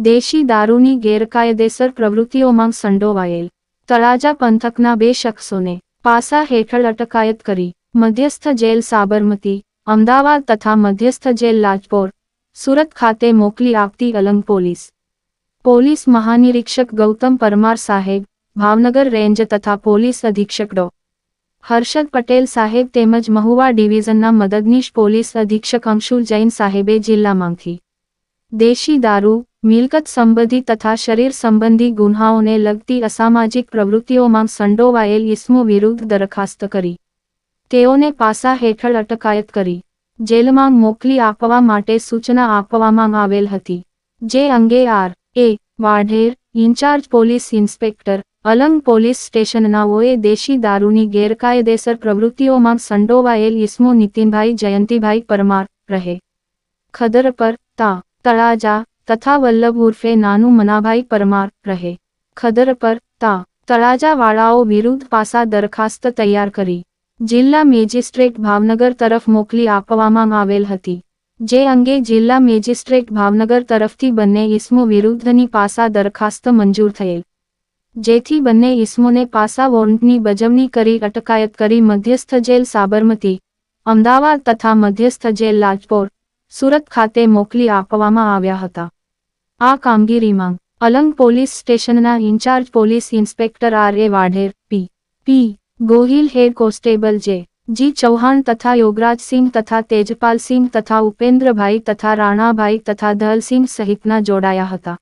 દેશી દારૂની ગેરકાયદેસર પ્રવૃત્તિઓમાં સંડોવાયેલ તળાજા પંથકના બે શખ્સોને પાસા હેઠળ અટકાયત કરી મધ્યસ્થ જેલ સાબરમતી, અમદાવાદ તથા મધ્યસ્થ જેલ લાજપોર, સુરત ખાતે મોકલી આપતી અલંગ પોલીસ. પોલીસ મહાનિરીક્ષક ગૌતમ પરમાર સાહેબ, ભાવનગર રેન્જ તથા પોલીસ અધિક્ષક ડો. હર્ષદ પટેલ સાહેબ તેમજ મહુવા ડિવિઝનના મદદનીશ પોલીસ અધિક્ષક અંશુલ જૈન સાહેબે જિલ્લામાંથી દેશી દારૂ મિલકત સંબંધી તથા શરીર સંબંધી ગુન્હાઓને લગતી અસામાજિક પ્રવૃત્તિઓમાં સંડોવાયેલ ઇસમો વિરુદ્ધ દરખાસ્ત કરી. તેઓને પાસા હેઠળ અટકાયત કરી. જેલમાં મોકલી આપવા માટે સૂચના આપવામાં આવેલ હતી. જે અંગે R. A. Vadher, incharge police inspector, Alang police સ્ટેશનનાઓએ દેશી દારૂની ગેરકાયદેસર પ્રવૃત્તિઓમાં સંડોવાયેલ ઇસમો નીતિનભાઈ જયંતિભાઈ પરમાર રહે. ખદર પર તા, તળાજા તથા વલ્લભ ઉર્ફે નાનું મનાભાઈ પરમાર રહે. ખદર પર તા, તળાજાવાળાઓ વિરુદ્ધ પાસા દરખાસ્ત તૈયાર કરી. જિલ્લા મેજિસ્ટ્રેટ ભાવનગર તરફ મોકલી આપવામાં આવેલ હતી. જે અંગે જિલ્લા મેજિસ્ટ્રેટ ભાવનગર તરફથી બંને ઇસમો વિરુદ્ધની પાસા દરખાસ્ત મંજૂર થયેલ. જેથી બંને ઇસમોને પાસા વોરંટની બજવણી કરી અટકાયત કરી મધ્યસ્થ જેલ સાબરમતી, અમદાવાદ તથા મધ્યસ્થ જેલ લાજપોર, સુરત ખાતે મોકલી આપવામાં આવ્યા હતા. આ કામગીરીમાં અલંગ પોલીસ સ્ટેશનના incharge police inspector R A Vadher, P. P. Gohil, head constable J. G. Chauhan તથા યોગરાજસિંહ તથા તેજપાલસિંહ તથા ઉપેન્દ્રભાઈ તથા રાણાભાઈ તથા ધલસિંહ સહિતના જોડાયા હતા.